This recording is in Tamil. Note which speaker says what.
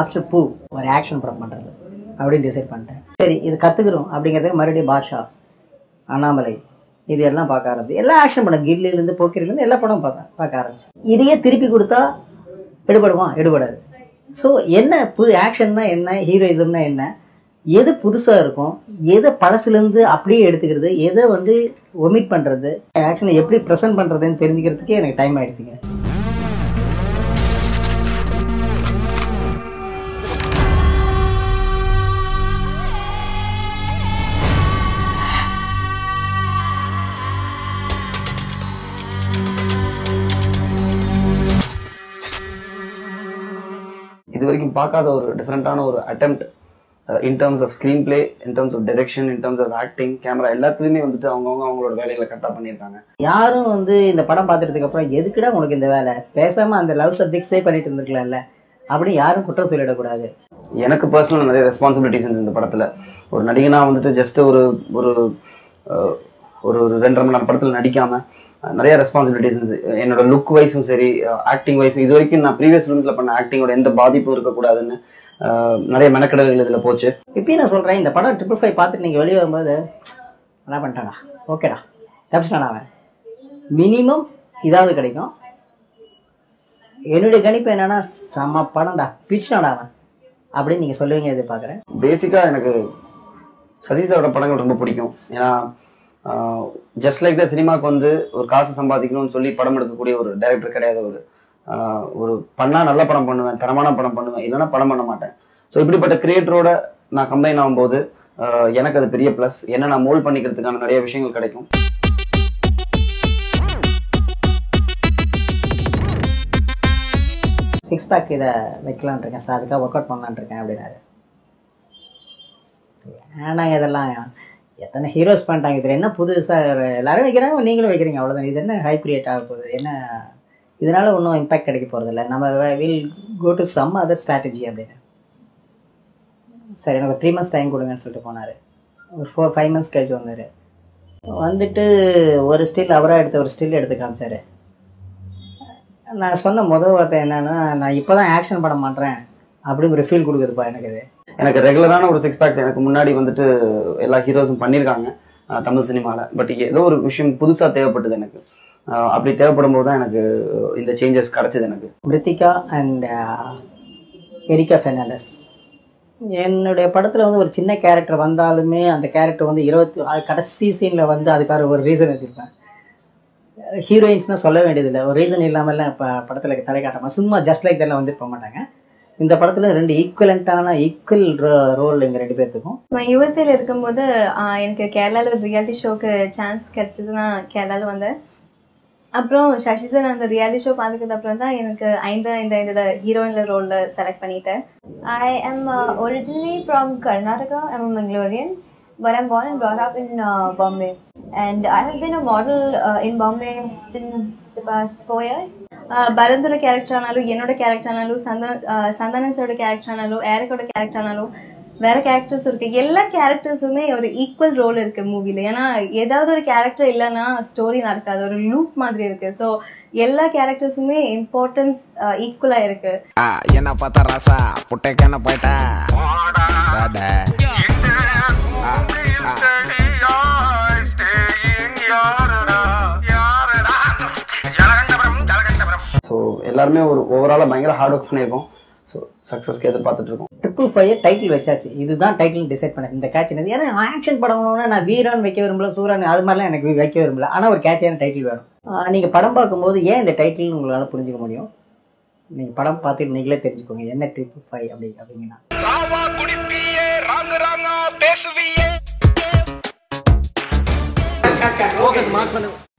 Speaker 1: ஆஃப்டர் பூ ஒரு ஆக்ஷன் படம் பண்ணுறது அப்படின்னு டிசைட் பண்ணிட்டேன். சரி இது கற்றுக்கிறோம் அப்படிங்கிறதுக்கு மறுபடியும் பாட்ஷா அண்ணாமலை இது எல்லாம் பார்க்க ஆரம்பிச்சு. எல்லா ஆக்ஷன் படம் கில்லிலேருந்து போக்கிரிலேருந்து எல்லா படமும் பார்த்தேன் பார்க்க ஆரம்பிச்சேன் இதையே திருப்பி கொடுத்தா எடுபடுமா எடுபடாது. ஸோ என்ன புது ஆக்ஷன்னா என்ன ஹீரோயிசம்னா என்ன எது புதுசாக இருக்கும் எதை பழசுலேருந்து அப்படியே எடுத்துக்கிறது எதை வந்து ஒமிட் பண்ணுறது ஆக்ஷனை எப்படி ப்ரெசென்ட் பண்ணுறதுன்னு தெரிஞ்சுக்கிறதுக்கே எனக்கு டைம் ஆகிடுச்சிங்க
Speaker 2: இது வரைக்கும் பார்க்காத ஒரு டிஃப்ரெண்ட்டான ஒரு attempt in terms of screen play in terms of direction in terms of acting camera எல்லாத்துலேயுமே வந்துட்டு அவங்கவுங்க அவங்களோட வேலைகளை கரெக்டாக பண்ணியிருக்காங்க.
Speaker 1: யாரும் வந்து இந்த படம் பார்த்துட்டதுக்கு அப்புறம் எதுக்குடா உனக்கு இந்த வேலை? பேசாமல் அந்த லவ் சப்ஜெக்ட்ஸே பண்ணிட்டு இருந்திருக்கலாம்ல? அப்படின்னு யாரும் குற்றம் சொல்லிடக்கூடாது.
Speaker 2: எனக்கு பர்சனல் நிறைய ரெஸ்பான்சிபிலிட்டிஸ் இந்த படத்தில். ஒரு நடிகனா வந்துட்டு ஜஸ்ட் ஒரு ஒரு அஹ், ஒரு ஒரு ரெண்டரை மணி நேரம் படத்தில் நடிக்காம நிறைய ரெஸ்பான்சிபிலிட்டிஸ் இருந்தது. என்னோட லுக் வைஸும் சரி ஆக்டிங் வைஸும் இது வரைக்கும் நான் ப்ரீவியஸ் ஃபிலிம்ஸில் பண்ண ஆக்டிங்கோட எந்த பாதிப்பும் இருக்கக்கூடாதுன்னு நிறைய மெனக்கெடல்கள் இதில் போச்சு.
Speaker 1: இப்பயும் நான் சொல்கிறேன் இந்த படம் ட்ரிபிள் ஃபைவ் பார்த்துட்டு நீங்கள் வெளியே வரும்போது என்ன பண்ணிட்டாடா ஓகேடா தப்பிச்சிட்டாடா அவன்? மினிமம் இதாவது கிடைக்கும். என்னுடைய கணிப்பு என்னன்னா செம்ம படம்டா பிச்சுட்டாடா அவன் அப்படின்னு நீங்கள் சொல்லுவீங்க எதிர்பார்க்குறேன்.
Speaker 2: பேசிக்காக எனக்கு சதீஷோட படங்கள் ரொம்ப பிடிக்கும். ஏன்னா ஜஸ்ட் லைக் த சினிமாவுக்கு வந்து ஒரு காசு சம்பாதிக்கணும்னு சொல்லி படம் எடுக்கக்கூடிய ஒரு டைரக்டர் கிடையாது ஒரு ஒரு பண்ணா நல்ல படம் பண்ணுவேன் தரமான படம் பண்ணுவேன் இல்லைன்னா படம் பண்ண மாட்டேன். ஸோ இப்படிப்பட்ட கிரியேட்டரோட நான் கம்பைன் ஆகும்போது எனக்கு அது பெரிய ப்ளஸ் என்ன நான் மோல்ட் பண்ணிக்கிறதுக்கான நிறைய விஷயங்கள் கிடைக்கும்.
Speaker 1: சிக்ஸ் பேக் இதை வைக்கலான் இருக்கேன் சார். அதுக்காக ஒர்க் அவுட் பண்ணலான் இருக்கேன் அப்படின்னாரு. ஏன்னா இதெல்லாம் எத்தனை ஹீரோஸ் பண்ணிட்டாங்க? இதில் என்ன புதுசாக எல்லாரும் வைக்கிறாங்க நீங்களும் வைக்கிறீங்க அவ்வளோதான் இது என்ன ஹை கிரியேட் ஆக போகுது? என்ன இதனால் ஒன்றும் இம்பேக்ட் கிடைக்க போகிறதில்ல நம்ம will go to some other strategy அப்படின்னு. சரி எனக்கு த்ரீ மந்த்ஸ் டைம் கொடுங்கன்னு சொல்லிட்டு போனார். ஒரு ஃபோர் ஃபைவ் மந்த்ஸ் கழிச்சு வந்தார். வந்துட்டு ஒரு ஸ்டில் அவராக எடுத்த ஒரு ஸ்டில் எடுத்து காமிச்சார். நான் சொன்ன முதல் வார்த்தை என்னென்னா நான் இப்போ தான் ஆக்ஷன் படம் பண்ணுறேன் அப்படிங்கிற ஃபீல் கொடுக்குதுப்பா எனக்கு இது.
Speaker 2: எனக்கு ரெகுலரான ஒரு சிக்ஸ் பேக்ஸ் எனக்கு முன்னாடி வந்துட்டு எல்லா ஹீரோஸும் பண்ணியிருக்காங்க தமிழ் சினிமாவில் பட் ஏதோ ஒரு விஷயம் புதுசாக தேவைப்பட்டது எனக்கு. அப்படி தேவைப்படும் போது தான் எனக்கு இந்த சேஞ்சஸ் கிடச்சிது எனக்கு.
Speaker 1: மிருத்திகா அண்ட் எரிகா ஃபெர்னாண்டஸ் என்னுடைய படத்தில் வந்து ஒரு சின்ன கேரக்டர் வந்தாலுமே அந்த கேரக்டர் வந்து இருபத்தி கடைசி சீனில் வந்து அதுக்காக ஒரு ரீசன் வச்சுருப்பேன். ஹீரோயின்ஸ்னால் சொல்ல வேண்டியதில்லை. ஒரு ரீசன் இல்லாமல்லாம் இப்போ படத்தில் தலை காட்டாமல் சும்மா ஜஸ்ட் லைக் இதெல்லாம் வந்துட்டு போக மாட்டாங்க. இந்த படத்துல ரெண்டு ஈக்குவலண்டான ஈக்குவல் ரோல் எங்க ரெண்டு பேர்த்துக்கும்.
Speaker 3: நான் யூஎஸ்ஏல இருக்கும்போது ஆஹ், எனக்கு கேரளாவில் ஒரு ரியாலிட்டி ஷோக்கு சான்ஸ் கிடைச்சது நான் கேரளாவில் வந்தேன். அப்புறம் சசி சார் அந்த ரியாலிட்டி ஷோ பார்த்ததுக்கு அப்புறம் தான் எனக்கு ஐந்து ஐந்து ஐந்தோட ஹீரோயின்ல ரோலில் செலக்ட் பண்ணிட்டேன்.
Speaker 4: I am originally from Karnataka I am a but I'm born and brought up in uh, Bombay. And I have been a model uh, in Bombay since the past four years.
Speaker 3: பரந்தோட கேரக்டர் ஆனாலும் என்னோட கேரக்டர் ஆனாலும் சந்தன சந்தானம் சாரோட கேரக்டர் ஆனாலும் ஏரக்கோட கேரக்டர் ஆனாலும் வேற கேரக்டர்ஸ் இருக்கு. எல்லா கேரக்டர்ஸுமே ஒரு ஈக்குவல் ரோல் இருக்கு மூவில ஏன்னா ஏதாவது ஒரு கேரக்டர் இல்லைன்னா ஸ்டோரி நடக்காது. ஒரு லூப் மாதிரி இருக்கு. ஸோ எல்லா கேரக்டர்ஸுமே இம்பார்ட்டன்ஸ் ஈக்குவலா இருக்கு.
Speaker 5: என்ன பார்த்தா ராசா புட்டைக்கான போயிட்டா.
Speaker 2: ஸோ எல்லாருமே ஒரு ஓவராலாக பயங்கர ஹார்ட் ஒர்க் பண்ணியிருக்கோம். ஸோ சக்ஸஸ்க்கு எதிர்பார்த்துட்டு இருக்கோம்.
Speaker 1: ட்ரிபிள் ஃபைவ் டைட்டில் வச்சாச்சு. இதுதான் டைட்டில் டிசைட் பண்ணேன் இந்த கேட்ச் ஏன்னா ஆக்ஷன் படம்னா நான் வீரான் வைக்க விரும்பல சூரான் அது மாதிரிலாம் எனக்கு வைக்க விரும்பல. ஆனால் ஒரு கேட்சியான டைட்டில் வேணும். நீங்கள் படம் பார்க்கும்போது ஏன் இந்த டைட்டில் உங்களால் புரிஞ்சுக்க முடியும்? நீங்கள் படம் பார்த்துட்டு நீங்களே தெரிஞ்சுக்கோங்க. என்ன ட்ரிபிள் ஃபைவ் அப்படி அப்படிங்கன்னா
Speaker 5: क्या कर